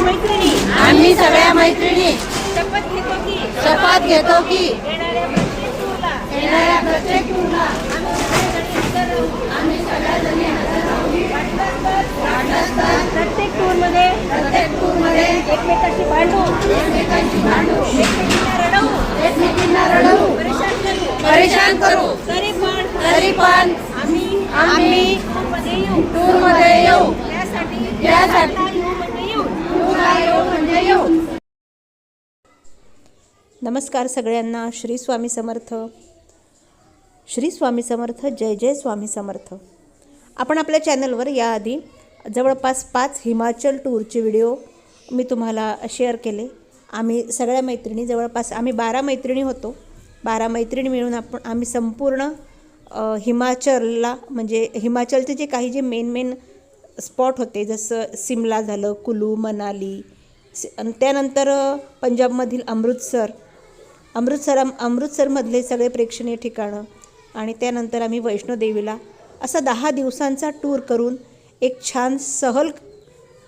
मैत्रिणी. आम्ही सगळ्या मैत्रिणी. शपथ घेतो की. शपथ घेतो की. येणाऱ्या प्रत्येक नमस्कार सगळ्यांना श्री स्वामी समर्थ. श्री स्वामी समर्थ जय जय स्वामी समर्थ. आपण आपल्या चॅनलवर याआधी जवळपास पाच हिमाचल टूरचे व्हिडिओ मी तुम्हाला शेअर केले. आम्ही सगळ्या मैत्रिणी जवळपास आम्ही बारा मैत्रिणी होतो. बारा मैत्रिणी मिळून आपण आम्ही संपूर्ण हिमाचलला म्हणजे हिमाचलचे जे काही जे मेन मेन स्पॉट होते जसं सिमला झालं कुलू मनाली आणि त्यानंतर पंजाबमधील अमृतसर अमृतसर अमृतसरमधले सगळे प्रेक्षणीय ठिकाणं आणि त्यानंतर आम्ही वैष्णोदेवीला असा दहा दिवसांचा टूर करून एक छान सहल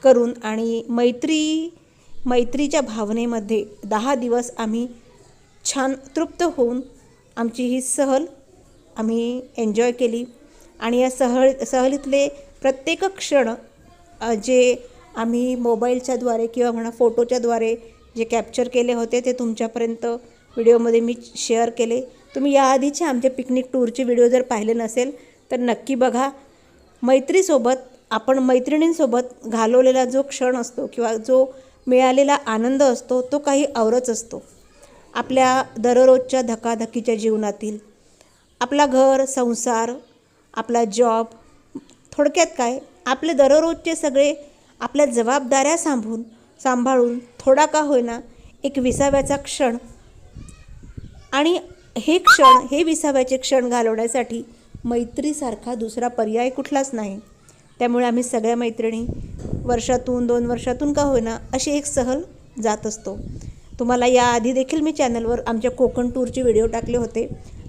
करून आणि मैत्री मैत्रीच्या भावनेमध्ये दहा दिवस आम्ही छान तृप्त होऊन आमची ही सहल आम्ही एन्जॉय केली. आणि या सहल सहलीतले प्रत्येक क्षण जे आम्ही मोबाईलच्याद्वारे किंवा म्हणा फोटोच्याद्वारे जे कॅप्चर केले होते ते तुमच्यापर्यंत व्हिडिओमध्ये मी शेअर केले. तुम्ही याआधीचे आमचे पिकनिक टूरचे व्हिडिओ जर पाहिले नसेल तर नक्की बघा. मैत्रीसोबत आपण मैत्रिणींसोबत घालवलेला जो क्षण असतो किंवा जो मिळालेला आनंद असतो तो काही औरच असतो. आपल्या दररोजच्या धकाधकीच्या जीवनातील आपला घर संसार आपला जॉब थोडक्यात काय? आपले दररोजचे सगळे आपल्या जबाबदाऱ्या सांभून सांभाळून थोडा का होईना एक विसाव्याचा क्षण आणि हे क्षण हे विसाव्याचे क्षण घालवण्यासाठी मैत्रीसारखा दुसरा पर्याय कुठलाच नाही. त्यामुळे आम्ही सगळ्या मैत्रिणी वर्षातून दोन वर्षातून का होईना अशी एक सहल जात असतो. तुम्हाला याआधी देखील मी चॅनलवर आमच्या कोकण टूरचे व्हिडिओ टाकले होते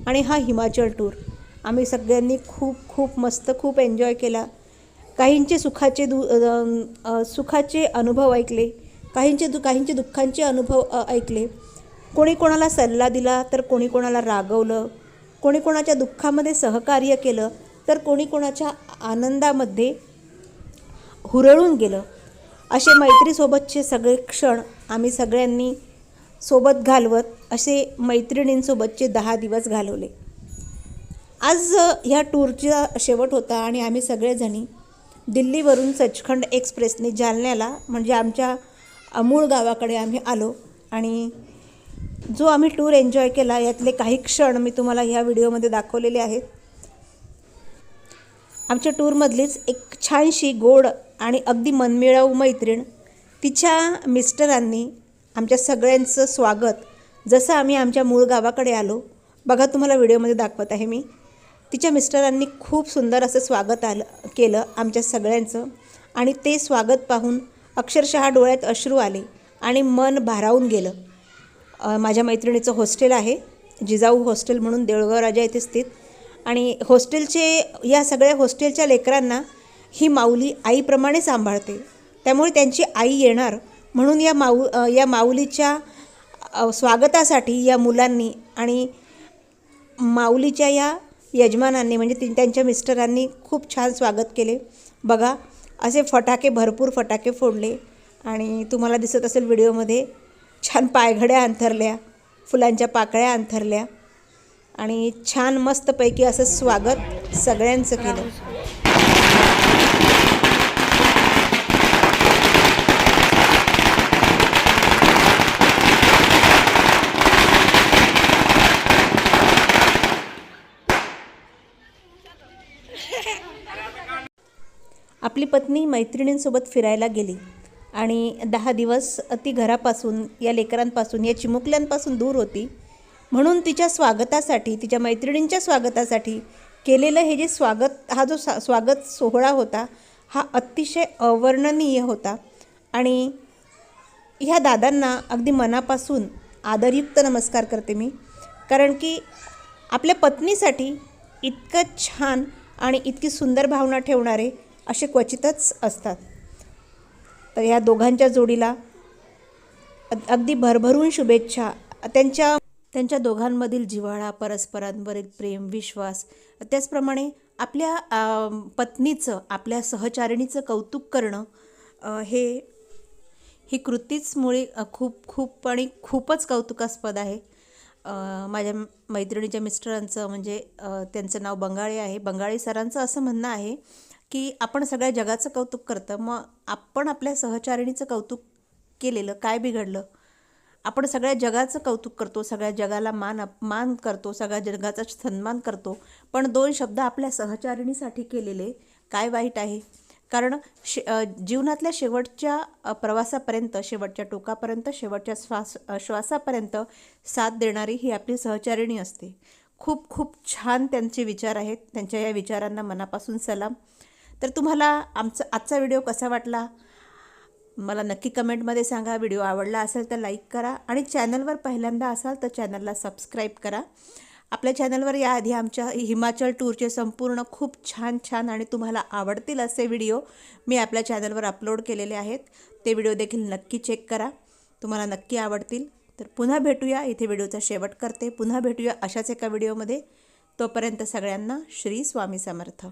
आणि हा हिमाचल टूर. आम्ही सगळ्यांनी खूप खूप मस्त खूप एन्जॉय केला. काहींचे सुखाचे दु सुखाचे अनुभव ऐकले. काहींचे दु काहींचे दुःखांचे अनुभव ऐकले. कोणी कोणाला सल्ला दिला तर कोणी कोणाला रागवलं कोणी कोणाच्या दुःखामध्ये सहकार्य केलं तर कोणी कोणाच्या आनंदामध्ये हुरळून गेलं. असे मैत्रीसोबतचे सगळे क्षण आम्ही सगळ्यांनी सोबत घालवत असे मैत्रिणींसोबतचे दहा दिवस घालवले. आज ह्या टूरचा शेवट होता आणि आम्ही सगळेजणी दिल्लीवरून सचखंड एक्सप्रेसने जालन्याला म्हणजे आमच्या अमूळ गावाकडे आम्ही आलो आणि जो आम्ही टूर एन्जॉय केला यातले काही क्षण मी तुम्हाला ह्या व्हिडिओमध्ये दाखवलेले आहेत. आमच्या टूरमधलीच एक छानशी गोड आणि अगदी मनमिळाऊ मैत्रीण तिच्या मिस्टरांनी आमच्या सगळ्यांचं स्वागत जसं आम्ही आमच्या मूळ गावाकडे आलो. बघा तुम्हाला व्हिडिओमध्ये दाखवत आहे मी. तिच्या मिस्टरांनी खूप सुंदर असं स्वागत आलं केलं आमच्या सगळ्यांचं आणि ते स्वागत पाहून अक्षरशः डोळ्यात अश्रू आले आणि मन भारावून गेलं. माझ्या मैत्रिणीचं हॉस्टेल आहे जिजाऊ हॉस्टेल म्हणून देऊळगाव राजा येथे स्थित. आणि हॉस्टेलचे या सगळ्या हॉस्टेलच्या लेकरांना ही माऊली आईप्रमाणे सांभाळते. त्यामुळे त्यांची आई येणार म्हणून या माऊ या माऊलीच्या स्वागतासाठी या मुलांनी आणि माऊलीच्या या यजमानांनी म्हणजे ती त्यांच्या मिस्टरांनी खूप छान स्वागत केले. बघा असे फटाके भरपूर फटाके फोडले. आणि तुम्हाला दिसत असेल व्हिडिओमध्ये छान पायघड्या अंथरल्या फुलांच्या पाकळ्या अंथरल्या आणि छान मस्तपैकी असं स्वागत सगळ्यांचं केलं. आपली पत्नी मैत्रिणींसोबत फिरायला गेली. आणि दहा दिवस ती घरापासून या लेकरांपासून या चिमुकल्यांपासून दूर होती. म्हणून तिच्या स्वागतासाठी तिच्या मैत्रिणींच्या स्वागतासाठी केलेलं हे जे स्वागत हा जो सा स्वागत सोहळा होता हा अतिशय अवर्णनीय होता. आणि ह्या दादांना अगदी मनापासून आदरयुक्त नमस्कार करते मी. कारण की आपल्या पत्नीसाठी इतकं छान आणि इतकी सुंदर भावना ठेवणारे असे क्वचितच असतात. तर ह्या दोघांच्या जोडीला अगदी भरभरून शुभेच्छा. त्यांच्या त्यांच्या दोघांमधील जिव्हाळा परस्परांवरील प्रेम विश्वास त्याचप्रमाणे आपल्या पत्नीचं आपल्या सहचारिणीचं कौतुक करणं हे ही कृतीच मुळे खूप खूप आणि खूपच कौतुकास्पद आहे. माझ्या मैत्रिणीच्या मिस्टरांचं म्हणजे त्यांचं नाव बंगाळे आहे. बंगाळी सरांचं असं म्हणणं आहे की आपण सगळ्या जगाचं कौतुक करतं. मग आपण आपल्या सहचारिणीचं कौतुक केलेलं काय बिघडलं? आपण सगळ्या जगाचं कौतुक करतो सगळ्या जगाला मान मान करतो सगळ्या जगाचा सन्मान करतो. पण दोन शब्द आपल्या सहचारिणीसाठी केलेले काय वाईट आहे? कारण शे जीवनातल्या शेवटच्या प्रवासापर्यंत शेवटच्या टोकापर्यंत शेवटच्या श्वास श्वासापर्यंत साथ देणारी ही आपली सहचारिणी असते. खूप खूप छान त्यांचे विचार आहेत. त्यांच्या या विचारांना मनापासून सलाम. तर तुम्हाला आमचा आजचा व्हिडिओ कसा वाटला? मला नक्की कमेंटमध्ये सांगा. व्हिडिओ आवडला असेल तर लाईक करा आणि चॅनलवर पहिल्यांदा असाल तर चॅनलला सबस्क्राईब करा. आपल्या चॅनलवर याआधी आमच्या हिमाचल टूरचे संपूर्ण खूप छान छान आणि तुम्हाला आवडतील असे व्हिडिओ मी आपल्या चॅनलवर अपलोड केलेले आहेत. ते व्हिडिओ देखील नक्की चेक करा. तुम्हाला नक्की आवडतील. तर पुन्हा भेटूया. इथे व्हिडिओचा शेवट करते. पुन्हा भेटूया अशाच एका व्हिडिओमध्ये. तोपर्यंत सगळ्यांना श्री स्वामी समर्थ.